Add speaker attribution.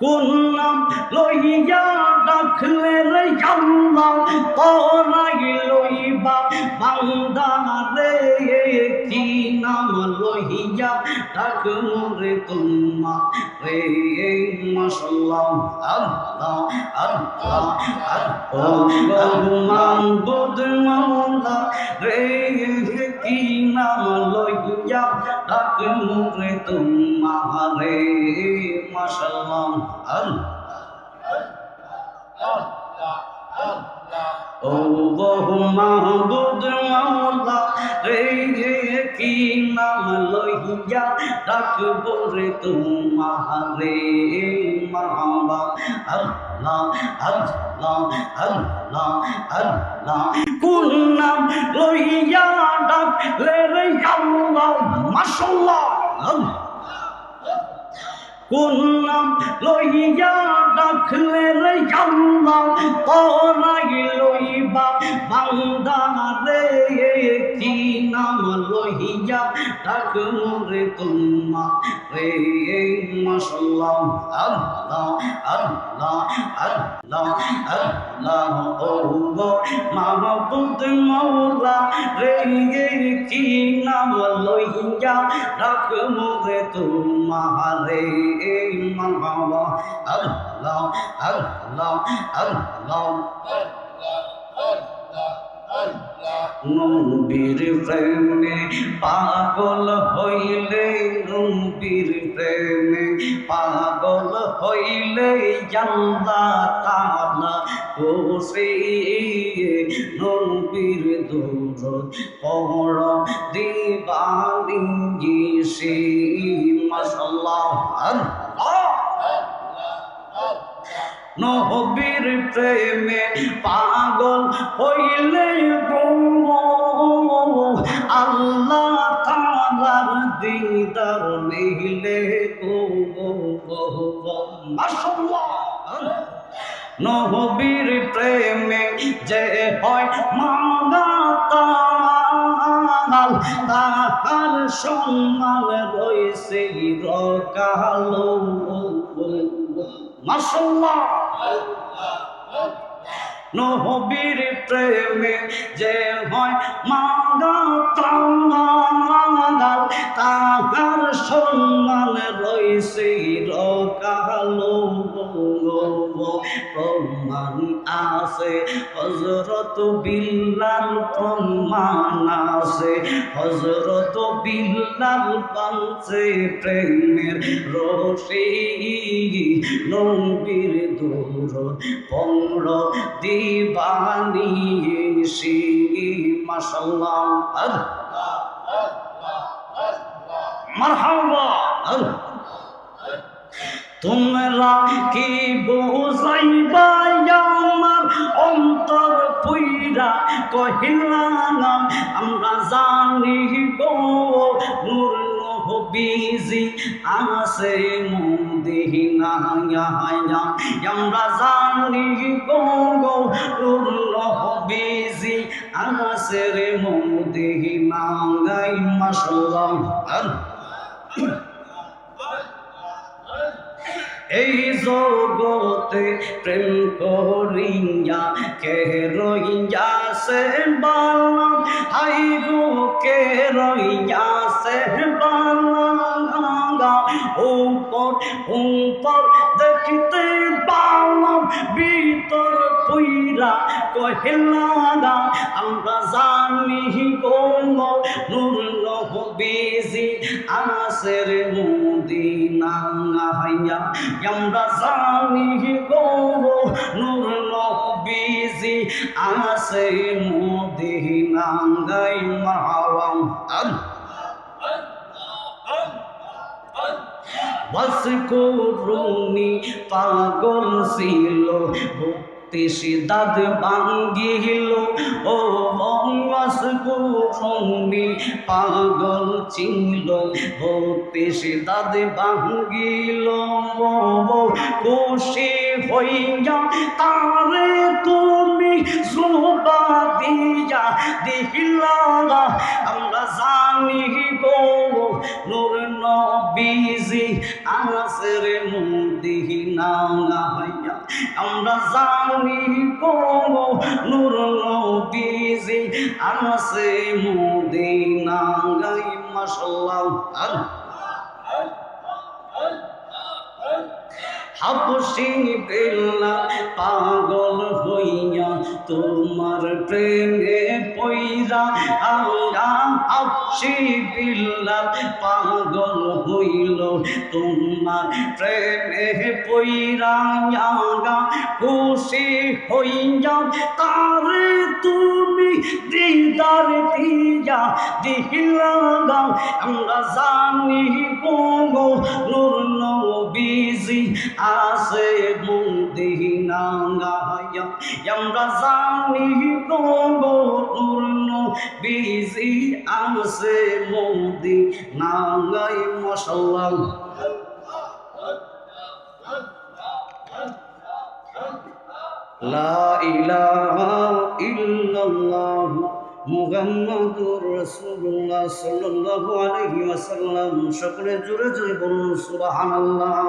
Speaker 1: কোন নাম লইয়া ডাকলে রে আল্লাহ তোরাই লইবা বান্দা রে কি নাম লইয়া ডাক মোরে তোমা রে মাশাল্লাহ আল্লাহ আল্লাহ আল্লাহ মাহবুদ মাওলা রে কি নাম লইয়া ডাক মোরে তোমা মাহবুদ মাওলা রে কি নাম লইয়া ডাকবো রে তোমারে মাহবা আল্লাহ আল্লাহ আল্লাহ আল্লাহ। কোন নাম লইয়া ডাকলে রে আল্লাহ মাশাল্লাহ আল্লাহ লইয়া ডাকলে রে আল্লাহ তোরাই লইবা বান্দা রে কি নাম লইয়া ডাক মোরে তোমা রে মাশাল্লাহ, আল্লাহ আল্লাহ আল্লাহ আল্লাহ ও মাহবুদ মৌলা রে কি নাম লইয়া ডাক মোরে তোমা রে মারহাবা আল্লাহ আল্লাহ আল্লাহ। নবীর প্রেমে পাগল হইলে নবীর প্রেমে পাগল হইলে জাল্লা তালা কোসে নবীর দূর পড় দিবানি সে মাসাল্লাহ নবীর প্রেমে পাগল হইলে আল্লাহ তালার দিদার নিলে নবীর প্রেমে যে হয় মাঙ্গা তাল তাহার সম্মান রয়েছে রকালো। মাশাল্লাহ নবীর প্রেমে যে হয় মাঙ্গা তাল তাহার সম্মান রয়েছে রকালো আছে। হজরত বিল্লাল প্রমাণ আছে। হজরত বিল্লাল পালছে প্রেমের রসি নবীর দূর পংর দিবানি সি মাসাল্লাহ মারহাবা। তোমরা কি বুঝাইবা অন্তর পুইরা কহিলাম আমরা জানি গো নূর নবীজি আছে মদিনা আমরা জানি গো গো নূর নবীজি আছে রে মদিনা গাই মাশাআল্লাহ এই জগতে প্রেম করিয়া কে রইয়া সে বালা? হাই গো কে রইয়া সে বালা? উপর উপর দেখিতে পালাম, ভিতর পুইরা কহিলা আমরা জানি গো নূর নবীজি আসের মদিনা হাইয়া আমরা জানি গো নূর নবীজি আসে মদিনা গাই মাওয়াম। বস করুনি পাগল ছিল, ভক্তি দাদ বাঙ্গিল ও বঙ্গস করুনি পাগল ছিল, ভক্তি দাদ বাঙ্গিল খুশি হইয়া তারে তুমি সুবা গো নূর নবীজি আসরে মুদিহিন মদিনা গাইয়া আমরা জানি কোনো নূর নবীজি আছে মদিনা গাই মাশাআল্লাহ আল্লাহ। হাবসি বেলা পাগল হইয়া তোমার প্রেমে পইরা আঙ্গা হাবসি বিল্লা পাগল হইল, তোমার প্রেমে আঙ্গা খুশি হইয়া, তারে তুমি দিদার দিয়া দিহিলা আমরা জানি গো নূর নবীজি আছে আমরা জানি নবীজি আছে মদিনা গাই মাশাআল্লাহ। লা ইলাহা ইল্লাল্লাহ মুহাম্মাদুর রাসূলুল্লাহ সাল্লাল্লাহু আলাইহি ওয়াসাল্লাম। সকলে জোরে জোরে বলুন, সুবহানাল্লাহ।